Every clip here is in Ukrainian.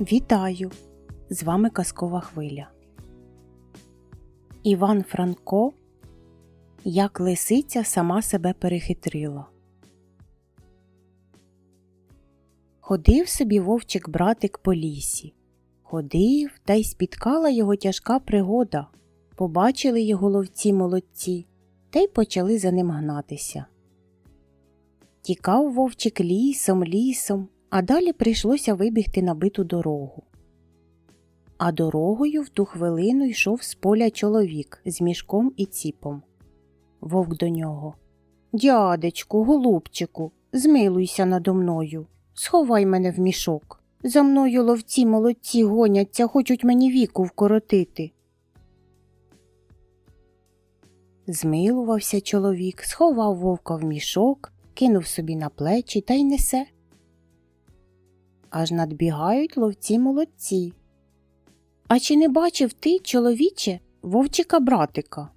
Вітаю! З вами Казкова Хвиля. Іван Франко Як лисиця сама себе перехитрила. Ходив собі вовчик братик по лісі. Ходив та й спіткала його тяжка пригода. Побачили його ловці молодці та й почали за ним гнатися. Тікав вовчик лісом, лісом, а далі прийшлося вибігти на биту дорогу. А дорогою в ту хвилину йшов з поля чоловік з мішком і ціпом. Вовк до нього. Дядечку, голубчику, змилуйся надо мною, сховай мене в мішок. За мною ловці молодці гоняться, хочуть мені віку вкоротити. Змилувався чоловік, сховав вовка в мішок, кинув собі на плечі та й несе. Аж надбігають ловці молодці. А чи не бачив ти, чоловіче, вовчика братика?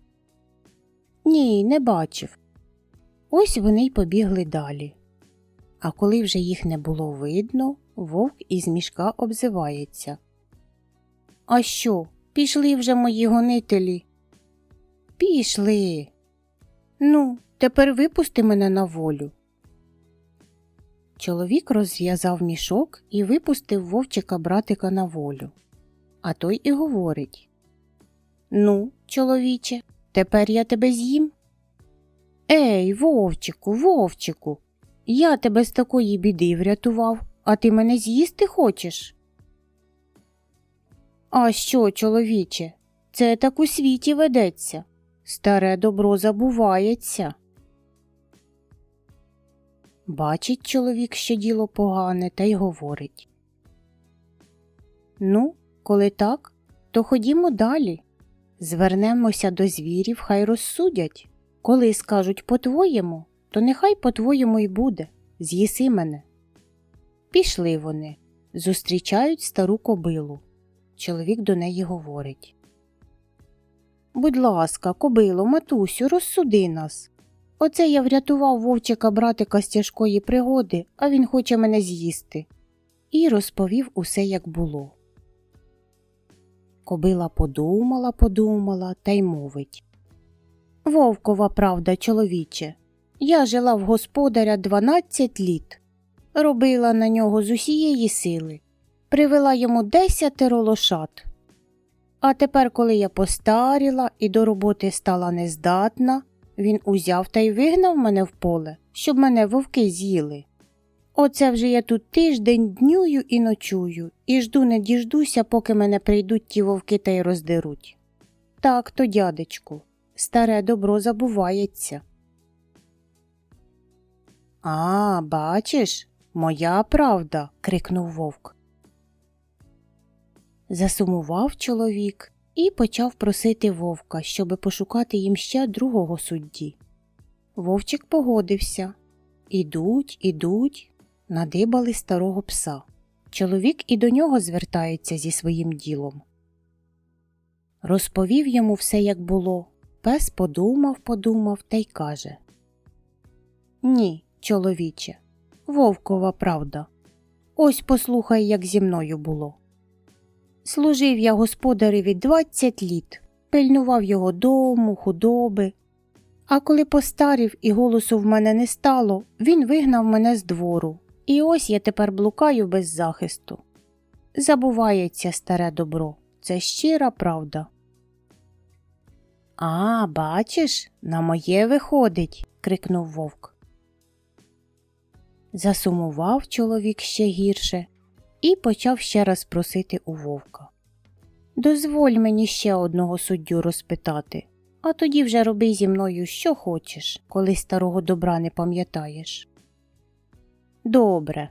Ні, не бачив. Ось вони й побігли далі. А коли вже їх не було видно, вовк із мішка обзивається. А що, пішли вже мої гонителі? Пішли. Ну, тепер випусти мене на волю. Чоловік розв'язав мішок і випустив вовчика братика на волю. А той і говорить Ну, чоловіче, тепер я тебе з'їм. Ей, вовчику, вовчику, я тебе з такої біди врятував, а ти мене з'їсти хочеш? А що, чоловіче, це так у світі ведеться. Старе добро забувається. Бачить чоловік, що діло погане, та й говорить. Ну, коли так, то ходімо далі. Звернемося до звірів, хай розсудять. Коли скажуть по-твоєму, то нехай по-твоєму й буде. З'їси мене. Пішли вони, зустрічають стару кобилу. Чоловік до неї говорить. Будь ласка, кобило, матусю, розсуди нас. Оце я врятував вовчика братика з тяжкої пригоди, а він хоче мене з'їсти. І розповів усе, як було. Кобила подумала, подумала та й мовить. Вовкова правда, чоловіче. Я жила в господаря дванадцять літ, робила на нього з усієї сили, привела йому десятеро лошад. А тепер, коли я постаріла і до роботи стала нездатна, він узяв та й вигнав мене в поле, щоб мене вовки з'їли. Оце вже я тут тиждень днюю і ночую, і жду не діждуся, поки мене прийдуть ті вовки та й роздеруть. Так то, дядечку, старе добро забувається. А, бачиш, моя правда. крикнув вовк. Засумував чоловік і почав просити вовка, щоби пошукати їм ще другого судді. Вовчик погодився. Ідуть, ідуть, надибали старого пса. Чоловік і до нього звертається зі своїм ділом. Розповів йому все, як було. Пес подумав, подумав та й каже Ні, чоловіче, вовкова правда. Ось послухай, як зі мною було. Служив я господареві двадцять літ, пильнував його дому, худоби. А коли постарів і голосу в мене не стало, він вигнав мене з двору, і ось я тепер блукаю без захисту. Забувається старе добро, це щира правда. А, бачиш, на моє виходить, крикнув вовк. Засумував чоловік ще гірше і почав ще раз просити у вовка. Дозволь мені ще одного суддю розпитати, а тоді вже роби зі мною що хочеш, коли старого добра не пам'ятаєш. Добре.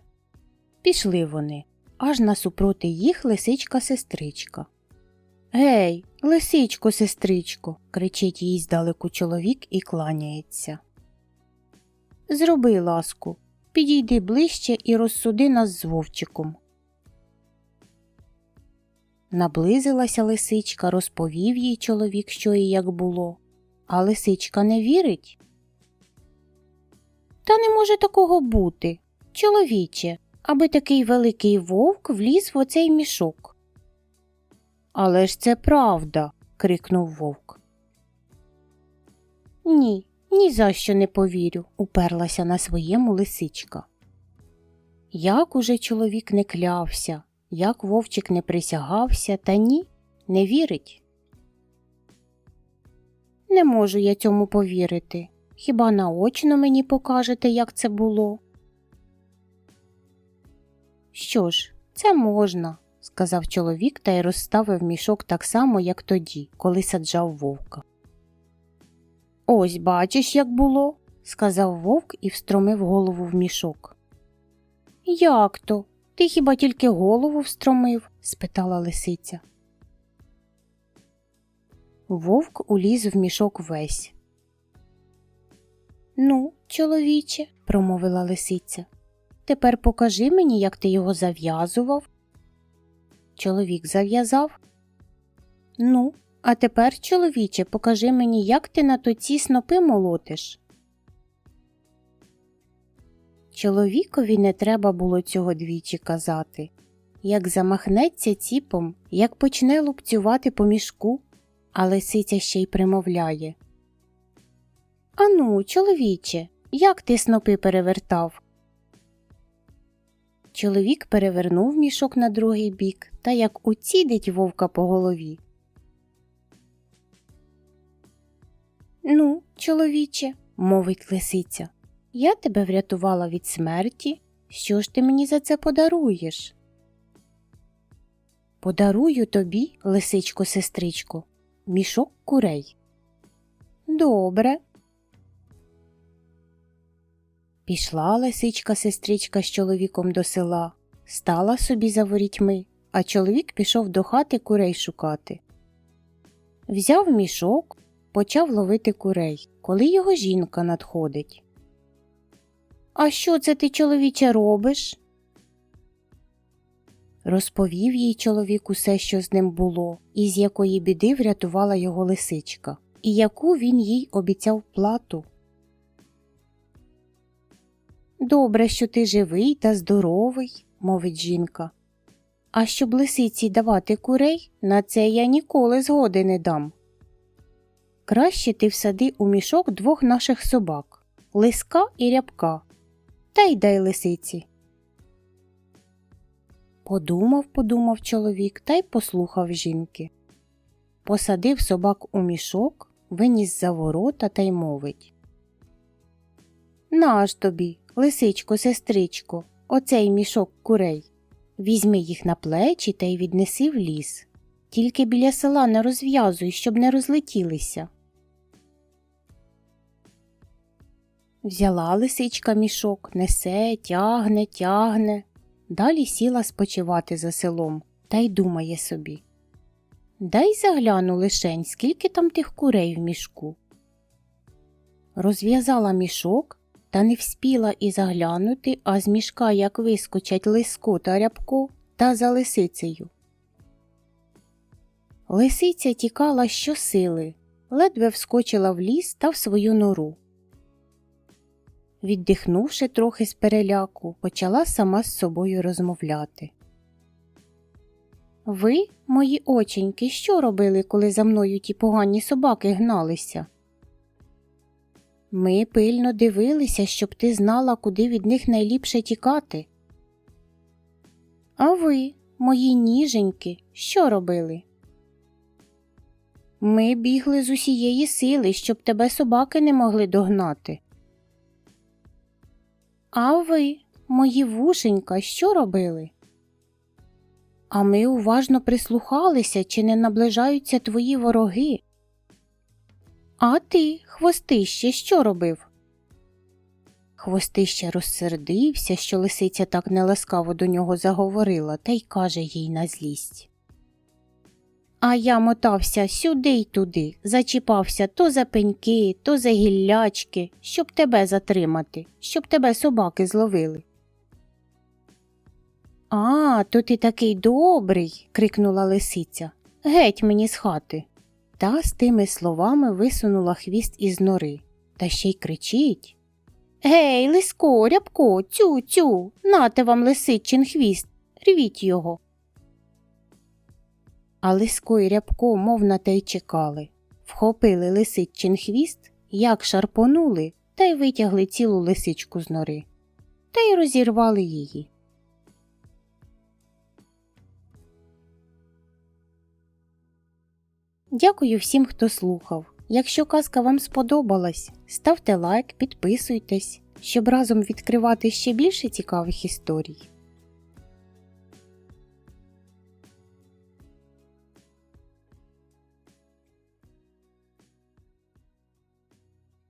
Пішли вони, аж насупроти їх лисичка сестричка. Гей, лисичко, сестричко, кричить їй здалеку чоловік і кланяється. Зроби ласку, підійди ближче і розсуди нас з вовчиком. Наблизилася лисичка, розповів їй чоловік, що і як було, а лисичка не вірить. Та не може такого бути. Чоловіче, аби такий великий вовк вліз в оцей мішок. Але ж це правда. крикнув вовк. Ні, ні за що не повірю, уперлася на своєму лисичка. Як уже чоловік не клявся, як вовчик не присягався, та ні, не вірить. Не можу я цьому повірити. Хіба наочно мені покажете, як це було? Що ж, це можна, сказав чоловік та й розставив мішок так само, як тоді, коли саджав вовка. Ось бачиш, як було, сказав вовк і встромив голову в мішок. Як то? Ти хіба тільки голову встромив? спитала лисиця. Вовк уліз в мішок весь. Ну, чоловіче, промовила лисиця, тепер покажи мені, як ти його зав'язував. Чоловік зав'язав. Ну, а тепер, чоловіче, покажи мені, як ти на тоці снопи молотиш. Чоловікові не треба було цього двічі казати. Як замахнеться ціпом, як почне лупцювати по мішку, а лисиця ще й примовляє. Ану, чоловіче, як ти снопи перевертав? Чоловік перевернув мішок на другий бік та як уцідить вовка по голові. Ну, чоловіче, мовить лисиця, я тебе врятувала від смерті. Що ж ти мені за це подаруєш? Подарую тобі, лисичко сестричко, мішок курей. Добре. Пішла лисичка сестричка з чоловіком до села, стала собі за ворітьми, а чоловік пішов до хати курей шукати. Взяв мішок, почав ловити курей, коли його жінка надходить. А що це ти, чоловіче, робиш? Розповів їй чоловік усе, що з ним було, і з якої біди врятувала його лисичка, і яку він їй обіцяв плату. Добре, що ти живий та здоровий, мовить жінка. А щоб лисиці давати курей, на це я ніколи згоди не дам. Краще ти всади у мішок двох наших собак лиска і рябка, та й дай лисиці. Подумав, подумав чоловік та й послухав жінки. Посадив собак у мішок, виніс за ворота та й мовить Наш тобі, лисичко, сестричко, оцей мішок курей. Візьми їх на плечі та й віднеси в ліс. Тільки біля села не розв'язуй, щоб не розлетілися. Взяла лисичка мішок, несе, тягне, тягне. Далі сіла спочивати за селом та й думає собі. Дай загляну лишень, скільки там тих курей в мішку. Розв'язала мішок та не вспіла і заглянути, а з мішка як вискочать лиско та рябко та за лисицею. Лисиця тікала щосили, ледве вскочила в ліс та в свою нору. Віддихнувши трохи з переляку, почала сама з собою розмовляти. Ви, мої оченьки, що робили, коли за мною ті погані собаки гналися? Ми пильно дивилися, щоб ти знала, куди від них найліпше тікати. А ви, мої ніженьки, що робили? Ми бігли з усієї сили, щоб тебе собаки не могли догнати. А ви, мої вушенька, що робили? А ми уважно прислухалися, чи не наближаються твої вороги. А ти, хвостище, що робив? Хвостище розсердився, що лисиця так неласкаво до нього заговорила, та й каже їй на злість. А я мотався сюди й туди, зачіпався то за пеньки, то за гіллячки, щоб тебе затримати, щоб тебе собаки зловили. А, то ти такий добрий. крикнула лисиця. Геть мені з хати. Та з тими словами висунула хвіст із нори, та ще й кричить Гей, лиско, рябко, цю, цю, нате вам лисичин хвіст, рвіть його. А лиско і рябко, мов на те й чекали. Вхопили лисичин хвіст, як шарпонули, та й витягли цілу лисичку з нори, та й розірвали її. Дякую всім, хто слухав. Якщо казка вам сподобалась, ставте лайк, підписуйтесь, щоб разом відкривати ще більше цікавих історій.